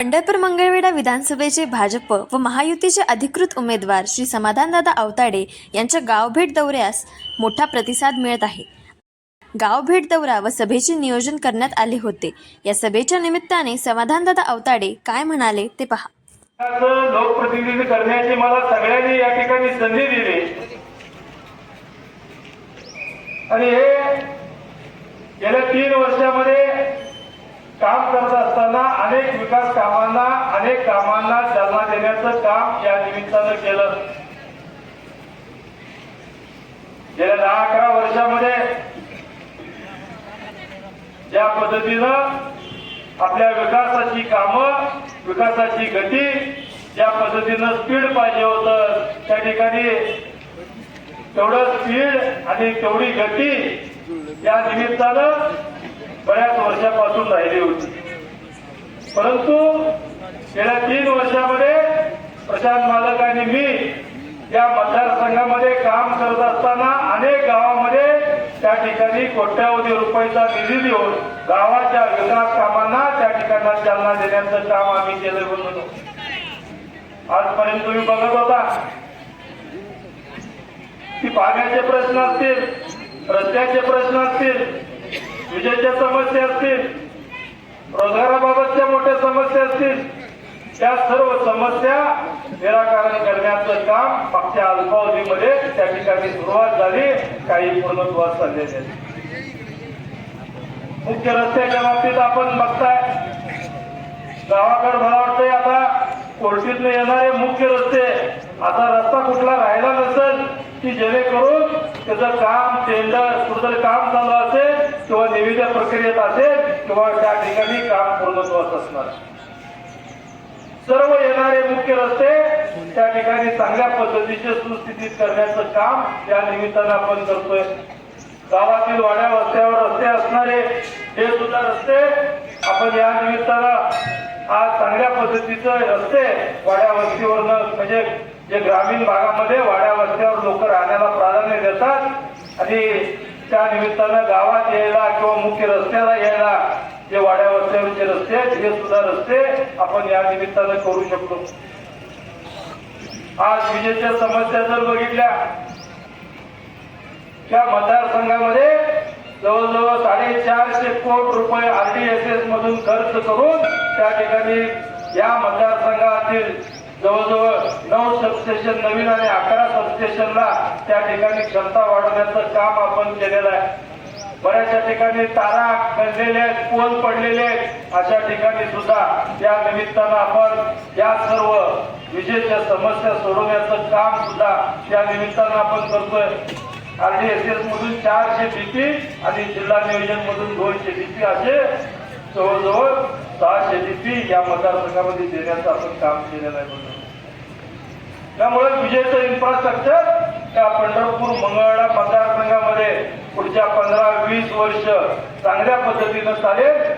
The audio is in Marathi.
पंढरपूर मंगळवेढा विधानसभेचे भाजप व महायुतीचे अधिकृत उमेदवार श्री समाधानदादा अवताडे यांच्या गावभेट दौऱ्यास मोठा प्रतिसाद मिळत आहे. गावभेट दौरा व सभेचे नियोजन करण्यात आले होते. या सभेच्या निमित्ताने समाधानदादा अवताडे काय म्हणाले ते पहा. लोकप्रतिनिधी करण्याची मला सगळ्यांनी या ठिकाणी संधी दिली. आणि हे गेल्या तीन वर्षामध्ये काम करत असताना अनेक विकास कामांना अनेक कामांना चालना देण्याचं काम या निमित्तानं केलं. गेल्या दहा अकरा वर्षामध्ये ज्या पद्धतीनं आपल्या विकासाची कामं विकासाची गती ज्या पद्धतीनं स्पीड पाहिजे होतं त्या ठिकाणी तेवढं स्पीड आणि तेवढी गती या निमित्तानं बऱ्याच वर्षापासून राहिली होती. परंतु गेल्या तीन वर्षामध्ये प्रशांत मालक आणि मी या मतदारसंघामध्ये काम करत असताना अनेक गावामध्ये त्या ठिकाणी कोट्यावधी रुपयाचा निधी देऊन गावाच्या विकास कामांना त्या ठिकाणा चालना देण्याचं काम आम्ही केलं म्हणून. आजपर्यंत तुम्ही बघत होता. की पाण्याचे प्रश्न असतील रस्त्याचे प्रश्न असतील विजेच्या समस्या असतील रोजगाराबाबतच्या मोठ्या समस्या असतील त्या सर्व समस्या निराकरण करण्याचं काम मागच्या अल्पावधीमध्ये त्या ठिकाणी सुरुवात झाली काही पूर्णत्वास चाललेले मुख्य रस्त्याच्या बाबतीत आपण बघताय गावाकडे मला वाटतंय आता कोर्टीतून येणारे मुख्य रस्ते आता रस्ता कुठला राहिला नसेल की जेणेकरून त्याचं काम टेंडर कुठं काम चालू असेल किंवा निविदा प्रक्रियेत असेल किंवा त्या ठिकाणी काम पूर्णत्वास असणार. सर्व येणारे मुख्य रस्ते त्या ठिकाणी चांगल्या पद्धतीचे सुस्थितीत करण्याचं काम या निमित्तानं आपण करतोय. गावातील वाड्या वस्त्यावर रस्ते असणारे हे सुद्धा रस्ते आपण या निमित्तानं आज चांगल्या पद्धतीचं रस्ते वाड्या वस्तीवरनं म्हणजे जे ग्रामीण भागामध्ये वाड्या वस्त्यावर लोक राहण्याला प्राधान्य देतात आणि त्या निमित्तानं गावात यायला किंवा मुख्य रस्त्याला यायला जे वाड्या वस्त्यावरचे रस्ते आहेत हे सुद्धा रस्ते आपण या निमित्तानं करू शकतो. आज विजेच्या समस्या जर बघितल्या त्या मतदारसंघामध्ये जवळजवळ साडेचारशे कोट रुपये आरडीएसएस मधून खर्च करून त्या ठिकाणी या मतदारसंघातील जवळजवळ नऊ सबस्टेशन नवीन आणि अकरा सबस्टेशनला त्या ठिकाणी क्षमता वाढवण्याचं काम आपण केलेलं आहे. बऱ्याचशा ठिकाणी तारा गंजलेले आहेत पोल पडलेले आहेत. अशा ठिकाणी सुद्धा या निमित्तानं आपण या सर्व विजेच्या समस्या सोडवण्याचं काम सुद्धा या निमित्तानं आपण करतोय. आरडीएसएस मधून चारशे डीपी आणि जिल्हा नियोजन मधून दोनशे डीपी असे जवळजवळ सहाशे डीपी या मतदारसंघामध्ये देण्याचं आपण काम केलेलं आहे म्हणून त्यामुळे विजयचं इन्फ्रास्ट्रक्चर त्या पंढरपूर मंगळवेढा मतदारसंघामध्ये पुढच्या पंधरा वीस वर्ष चांगल्या पद्धतीनं चालेल.